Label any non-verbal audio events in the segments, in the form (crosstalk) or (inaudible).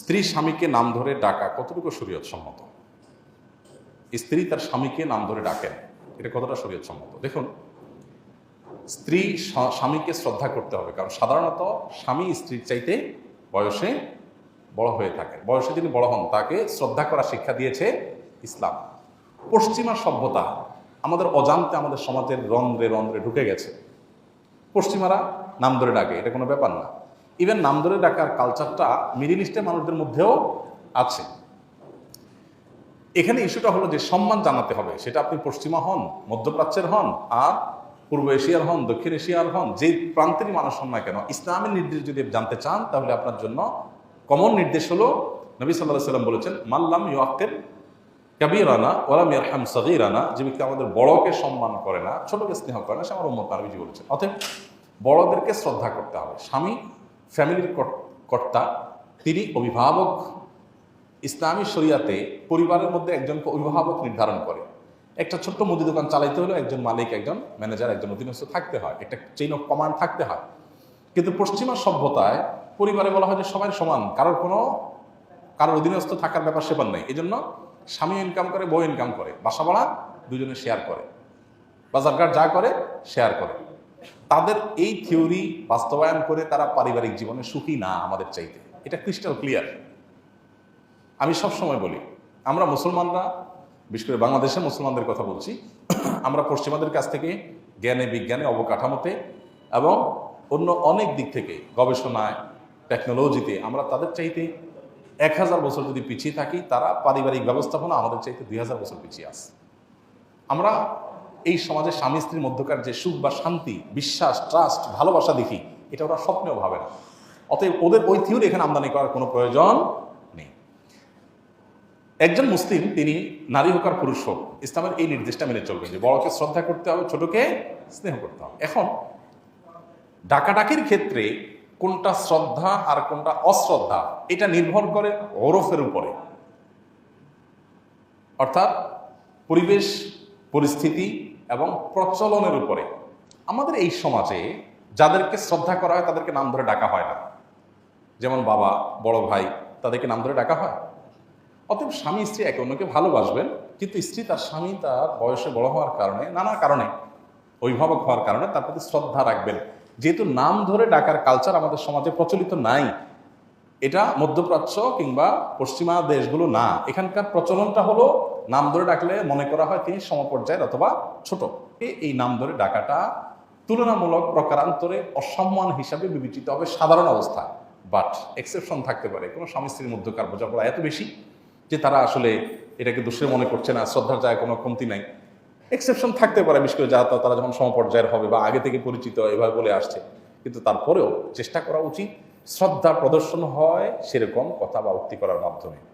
স্ত্রী স্বামীকে নাম ধরে ডাকা কতটুকু শরীয়ত সম্মত? স্ত্রী তার স্বামীকে নাম ধরে ডাকেন, এটা কতটা শরীয়ত সম্মত? দেখুন, স্ত্রী স্বামীকে শ্রদ্ধা করতে হবে, কারণ সাধারণত স্বামী স্ত্রীর চাইতে বয়সে বড় হয়ে থাকে। বয়সে যিনি বড় হন, তাকে শ্রদ্ধা করা শিক্ষা দিয়েছে ইসলাম। পশ্চিমা সভ্যতা, আমাদের অজান্তে আমাদের সমাজের রন্ধ্রে রন্ধ্রে ঢুকে গেছে। পশ্চিমারা নাম ধরে ডাকে, এটা কোনো ব্যাপার না। ইভেন নাম ধরে ডাকার কালচারটা মিডিল ইস্টের মানুষদের মধ্যেও আছে। এখানে ইস্যুটা হলো যে সম্মান জানাতে হবে। সেটা আপনি পশ্চিমা হন, মধ্যপ্রাচ্যের হন, আর পূর্ব এশিয়ার হন, দক্ষিণ এশিয়ার হন, যে প্রান্তেরই মানুষ হন না কেন, ইসলামের নির্দেশ যদি জানতে চান, তাহলে আপনার জন্য কমন নির্দেশ হলো নবী সাল্লাহ সাল্লাম বলেছেন মাল্লাম ইউআকের কাবিরানা ওরা মিয়ারহাম সগিরানা যে ব্যক্তি আমাদের বড়কে সম্মান করে না, ছোটকে স্নেহ করে না, সে আমার উম্মত আরবিজি বলেছেন। অতএব বড়দেরকে শ্রদ্ধা করতে হবে। স্বামী ফ্যামিলির কর- কর্তা, তিনি অভিভাবক। ইসলামী শরিয়াতে পরিবারের মধ্যে একজনকে অভিভাবক নির্ধারণ করে। একটা ছোট্ট মুদি দোকান চালাইতে হলে একজন মালিক, একজন ম্যানেজার, একজন অধীনস্থ থাকতে হয়। একটা চেইন অফ কমান্ড থাকতে হয়। কিন্তু পশ্চিমা সভ্যতায় পরিবারে বলা হয় যে সবাই সমান, কারোর কোনো, কারোর অধীনস্থ থাকার ব্যাপার সেপার নেই। এই জন্য স্বামী ইনকাম করে, বউ ইনকাম করে। বাসা ভাড়া দুজনে শেয়ার করে। বাজারঘাট যা করে শেয়ার করে। তাদের এই থিওরি বাস্তবায়ন করে তারা পারিবারিক জীবনে সুখী? না, আমাদের চাইতে। এটা ক্রিস্টাল ক্লিয়ার আমি সব সময় বলি, আমরা মুসলমানরা, বিশেষ করে বাংলাদেশের মুসলমানদের কথা বলছি, (coughs) আমরা পশ্চিমাদের কাছ থেকে জ্ঞানে, বিজ্ঞানে অবকাঠামোতে এবং অন্য অনেক দিক থেকে গবেষণায় টেকনোলজিতে আমরা তাদের চাইতে এক হাজার বছর যদি পিছিয়ে থাকি, তারা পারিবারিক ব্যবস্থাপনা আমাদের চাইতে দুই হাজার বছর পিছিয়ে আছে। আমরা এই সমাজে স্বামী স্ত্রীর মধ্যকার যে সুখ বা শান্তি, বিশ্বাস ট্রাস্ট ভালোবাসা দেখি, এটা ওরা স্বপ্নেও ভাবে না। অতএব ওদের ওই থিওরি এখানে আমদানি করার কোনো প্রয়োজন নেই। একজন মুসলিম, তিনি নারী হোক আর পুরুষ হোক, ইসলামের এই নির্দেশটা মেনে চলবেন যে বড়কে শ্রদ্ধা করতে হবে, ছোটকে স্নেহ করতে হবে। এখন, ডাকাডাকির ক্ষেত্রে কোনটা শ্রদ্ধা আর কোনটা অশ্রদ্ধা, এটা নির্ভর করে ওরফের উপরে। অর্থাৎ পরিবেশ পরিস্থিতি এবং প্রচলনের উপরে। আমাদের এই সমাজে যাদেরকে শ্রদ্ধা করা হয়, তাদেরকে নাম ধরে ডাকা হয় না। যেমন বাবা, বড় ভাই, তাদেরকে নাম ধরে ডাকা হয়। অতএব স্বামী, স্ত্রী একে অন্যকে ভালোবাসবেন, কিন্তু স্ত্রী তার স্বামী তার বয়সে বড় হওয়ার কারণে, নানা কারণে, অভিভাবক হওয়ার কারণে তার প্রতি শ্রদ্ধা রাখবেন। যেহেতু নাম ধরে ডাকার কালচার আমাদের সমাজে প্রচলিত নাই, এটা মধ্যপ্রাচ্য কিংবা পশ্চিমা দেশগুলো না। এখানকার প্রচলনটা হলো নাম ধরে ডাকলে মনে করা হয় তিনি সমপর্যায়ের অথবা ছোট। এই নাম ধরে ডাকাটা তুলনামূলক প্রকারান্তরে অসম্মান হিসাবে বিবেচিত হবে সাধারণ অবস্থা। বাট এক্সেপশন থাকতে পারে। কোনো স্বামী স্ত্রীর মধ্যকার বোঝাপড়া এত বেশি যে তারা আসলে এটাকে দোষে মনে করছে না, শ্রদ্ধার যায় কোনো কমতি নাই। এক্সেপশন থাকতে পারে, বিশেষ করে যারা তারা যখন সমপর্যায়ের হবে বা আগে থেকে পরিচিত এভাবে বলে আসছে। কিন্তু তারপরেও চেষ্টা করা উচিত শ্রদ্ধা প্রদর্শন হয় সেরকম কথা বা উক্তি করার মাধ্যমে।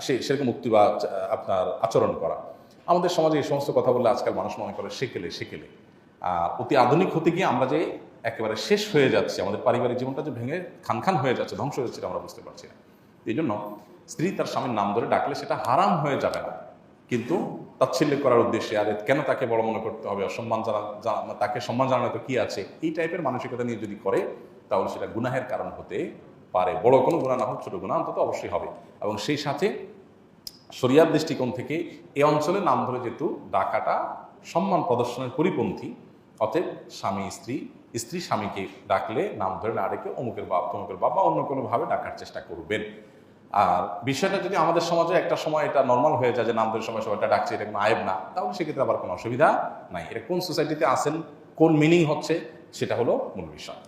সে সেরকম উক্তি বা আপনার আচরণ করা। আমাদের সমাজে এই সমস্ত কথা বললে আজকাল মানুষ মনে করে, সেকেলে সেকেলে। অতি আধুনিক হতে গিয়ে আমরা যে একেবারে শেষ হয়ে যাচ্ছি, আমাদের পারিবারিক জীবনটা যে ভেঙে খান খান হয়ে যাচ্ছে, ধ্বংস হয়ে যাচ্ছে আমরা বুঝতে পারছি না। এই জন্য স্ত্রী তার স্বামীর নাম ধরে ডাকলে সেটা হারাম হয়ে যাবে না। কিন্তু তাচ্ছিল্য করার উদ্দেশ্যে, আরে কেন তাকে বড় মনে করতে হবে, অসম্মান জানা- তাকে সম্মান জানানো তো কি আছে? এই টাইপের মানসিকতা নিয়ে যদি করে, তাহলে সেটা গুনাহের কারণ হতে পারে। বড় কোনো গুণা না হোক, ছোটো গুণা অন্তত অবশ্যই হবে। এবং সেই সাথে শরিয়ার দৃষ্টিকোণ থেকে এ অঞ্চলে নাম ধরে যেহেতু ডাকাটা সম্মান প্রদর্শনের পরিপন্থী, অতএব স্বামী, স্ত্রী স্ত্রী স্বামীকে ডাকলে নাম ধরে না ডেকে অমুকের বাপ, তমুকের বাপ বা অন্য কোনোভাবে ডাকার চেষ্টা করবেন। আর বিষয়টা যদি আমাদের সমাজে একটা সময় এটা নর্মাল হয়ে যায় যে নাম ধরে সময় সবাইটা ডাকছে, এটা কোনো আয়েব না, তাহলে সেক্ষেত্রে আবার কোনো অসুবিধা নাই। এটা কোন সোসাইটিতে আসেন কোন মিনিং হচ্ছে, সেটা হলো মূল বিষয়।